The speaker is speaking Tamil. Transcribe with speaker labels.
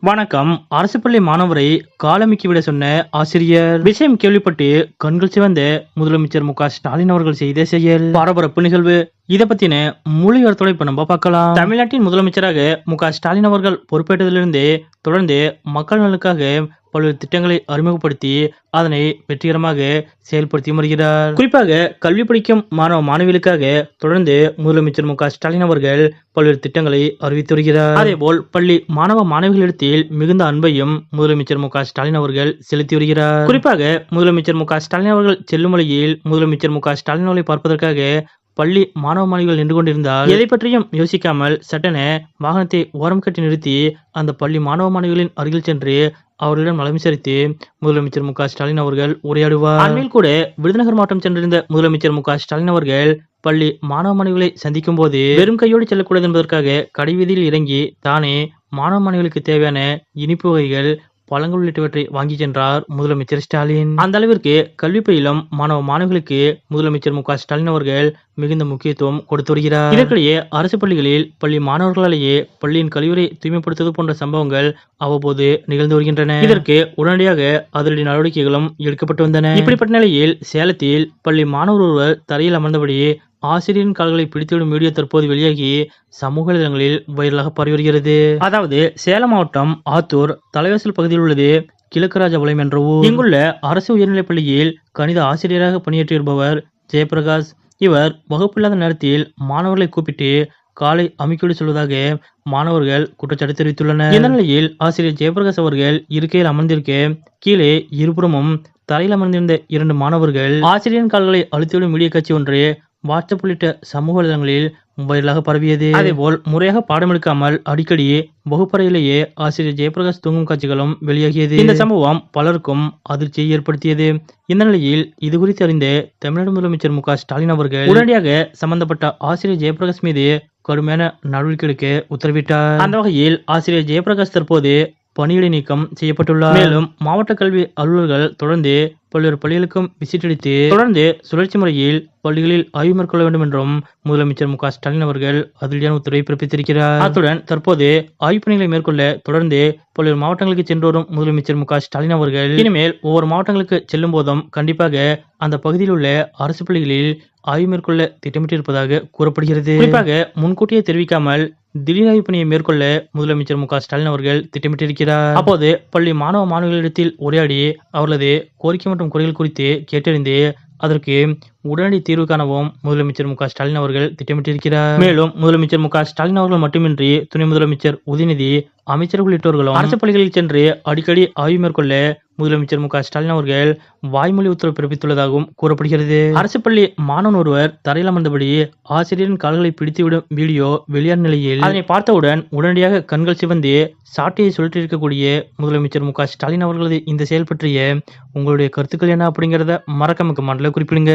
Speaker 1: வணக்கம். அரசு பள்ளி மாணவரை காலமிக்கி விட சொன்ன ஆசிரியர். விஷயம் கேள்விப்பட்டு கண்கள் சிவந்த முதலமைச்சர் மு ஸ்டாலின் அவர்கள் செய்த செயல். பரபரப்பு நிகழ்வு. இத பத்தின முழு இடத்தோட இப்ப நம்ம பார்க்கலாம். தமிழ்நாட்டின் முதலமைச்சராக மு ஸ்டாலின் அவர்கள் பொறுப்பேற்றதிலிருந்து தொடர்ந்து மக்கள் நலனுக்காக பல்வேறு திட்டங்களை அறிமுகப்படுத்தி அதனை வெற்றிகரமாக செயல்படுத்தி வருகிறார். குறிப்பாக கல்வி படிக்கும் மாணவ மாணவிகளுக்காக தொடர்ந்து முதலமைச்சர் மு க ஸ்டாலின் அவர்கள் பல்வேறு திட்டங்களை அறிவித்து வருகிறார். அதேபோல் பள்ளி மாணவ மாணவிகளிடத்தில் மிகுந்த அன்பையும் முதலமைச்சர் மு க ஸ்டாலின் அவர்கள் செலுத்தி வருகிறார். குறிப்பாக முதலமைச்சர் மு க ஸ்டாலின் அவர்கள் செல்லும் வழியில் முதலமைச்சர் மு க ஸ்டாலின் அவர்களை பார்ப்பதற்காக பள்ளி மாணவ மாணவிகள் நின்று கொண்டிருந்தால் எதை பற்றியும் யோசிக்காமல் சட்டென வாகனத்தை ஓரம் கட்டி நிறுத்தி அந்த பள்ளி மாணவ மாணவிகளின் அருகில் சென்று அவர்களிடம் நலம் விசாரித்து முதலமைச்சர் மு ஸ்டாலின் அவர்கள் உரையாடுவார். அண்மையில் கூட விருதுநகர் மாவட்டம் சென்றிருந்த முதலமைச்சர் மு ஸ்டாலின் அவர்கள் பள்ளி மாணவ மாணவிகளை சந்திக்கும் போது வெறும் கையோடு செல்லக்கூடாது என்பதற்காக கடைவீதியில் இறங்கி தானே மாணவ மாணவிகளுக்கு தேவையான இனிப்பு வகைகள் பழங்கள் உள்ளிட்டவற்றை வாங்கி சென்றார் முதலமைச்சர் ஸ்டாலின். அந்த அளவிற்கு கல்வி பயிலும் மாணவ மாணவிகளுக்கு முதலமைச்சர் மு ஸ்டாலின் அவர்கள் மிகுந்த முக்கியத்துவம் கொடுத்து வருகிறார். இதற்கிடையே அரசு பள்ளிகளில் பள்ளி மாணவர்களாலேயே பள்ளியின் கழிவுறை தூய்மைப்படுத்துவது போன்ற சம்பவங்கள் அவ்வப்போது நிகழ்ந்து வருகின்றன. இதற்கு உடனடியாக அதிரடி நடவடிக்கைகளும் எடுக்கப்பட்டு வந்தன. இப்படிப்பட்ட நிலையில் சேலத்தில் பள்ளி மாணவர் ஒருவர் தரையில் அமர்ந்தபடி ஆசிரியரின் கால்களை பிடித்துவிடும் வீடியோ தற்போது வெளியாகி சமூக வலைதளங்களில் வைரலாக பரவி வருகிறது. அதாவது சேலம் மாவட்டம் ஆத்தூர் தலைவாசல் பகுதியில் உள்ளது கிழக்கு என்ற ஊர். இங்குள்ள அரசு உயர்நிலைப் பள்ளியில் கணித ஆசிரியராக பணியாற்றியிருப்பவர் ஜெயபிரகாஷ். இவர் வகுப்பில்லாத நேரத்தில் மாணவர்களை கூப்பிட்டு காலை அமுக்கிவிட சொல்வதாக மாணவர்கள் குற்றச்சாட்டு தெரிவித்துள்ளனர். இந்த நிலையில் ஆசிரியர் ஜெயபிரகாஷ் அவர்கள் இருக்கையில் அமர்ந்திருக்க கீழே இருபுறமும் தரையில் அமர்ந்திருந்த இரண்டு மாணவர்கள் ஆசிரியரின் கால்களை அழுத்திவிடும் வீடியோ காட்சி ஒன்று வாட்ஸ்அப் உள்ளிட்ட சமூக வலைதளங்களில் வைரலாக பரவியது. அதேபோல் முறையாக பாடம் எடுக்காமல் அடிக்கடி வகுப்பறையிலேயே ஆசிரியர் ஜெயபிரகாஷ் தூங்கும் காட்சிகளும் வெளியாகியது. இந்த சம்பவம் பலருக்கும் அதிர்ச்சியை ஏற்படுத்தியது. இந்த நிலையில் இது குறித்து அறிந்த தமிழ்நாடு முதலமைச்சர் மு ஸ்டாலின் அவர்கள் உடனடியாக சம்பந்தப்பட்ட ஆசிரியர் ஜெயபிரகாஷ் மீது கடுமையான நடவடிக்கை எடுக்க உத்தரவிட்டார். அந்த வகையில் ஆசிரியர் ஜெயபிரகாஷ் தற்போது பணியிடை நீக்கம் செய்யப்பட்டுள்ளார். மேலும் மாவட்ட கல்வி அலுவலர்கள் தொடர்ந்து பல்வேறு பள்ளிகளுக்கும் விசிட் அளித்து தொடர்ந்து சுழற்சி முறையில் பள்ளிகளில் ஆய்வு மேற்கொள்ள வேண்டும் என்றும் முதலமைச்சர் மு க ஸ்டாலின் அவர்கள் அதிரடியான உத்தரவை பிறப்பித்திருக்கிறார். அத்துடன் தற்போது ஆய்வுப் பணிகளை மேற்கொள்ள தொடர்ந்து பல்வேறு மாவட்டங்களுக்கு சென்று வரும் முதலமைச்சர் மு க ஸ்டாலின் அவர்கள். இனிமேல் ஒவ்வொரு மாவட்டங்களுக்கு செல்லும் போதும் கண்டிப்பாக அந்த பகுதியில் உள்ள அரசு பள்ளிகளில் ஆய்வு மேற்கொள்ள திட்டமிட்டிருப்பதாக கூறப்படுகிறது. குறிப்பாக முன்கூட்டியே தெரிவிக்காமல் திடீர் ஆய்வு பணியை மேற்கொள்ள முதலமைச்சர் மு ஸ்டாலின் அவர்கள் திட்டமிட்டிருக்கிறார். அப்போது பள்ளி மாணவ மாணவிகளிடத்தில் உரையாடி அவர்களது கோரிக்கை மற்றும் குறைகள் குறித்து கேட்டறிந்து அதற்கு உடனடி தீர்வு காணவும் முதலமைச்சர் மு ஸ்டாலின் அவர்கள் திட்டமிட்டிருக்கிறார். மேலும் முதலமைச்சர் மு ஸ்டாலின் அவர்கள் மட்டுமின்றி துணை முதலமைச்சர் உதயநிதி அமைச்சர் உள்ளிட்டோர்களும் அரசு பள்ளிகளில் சென்று அடிக்கடி ஆய்வு மேற்கொள்ள முதலமைச்சர் மு க ஸ்டாலின் அவர்கள் வாய்மொழி உத்தரவு பிறப்பித்துள்ளதாகவும் கூறப்படுகிறது. அரசு பள்ளி மாணவன் ஒருவர் தரையில் அமர்ந்தபடி ஆசிரியரின் கால்களை பிடித்துவிடும் வீடியோ வெளியான நிலையில் அதனை பார்த்தவுடன் உடனடியாக கண்கள் சிவந்து சாட்டையை சுழற்றியிருக்கக்கூடிய முதலமைச்சர் மு க ஸ்டாலின் அவர்களது இந்த செயல் பற்றிய உங்களுடைய கருத்துக்கள் என்ன அப்படிங்கிறத மறக்காம கமெண்ட்ல குறிப்பிடுங்க.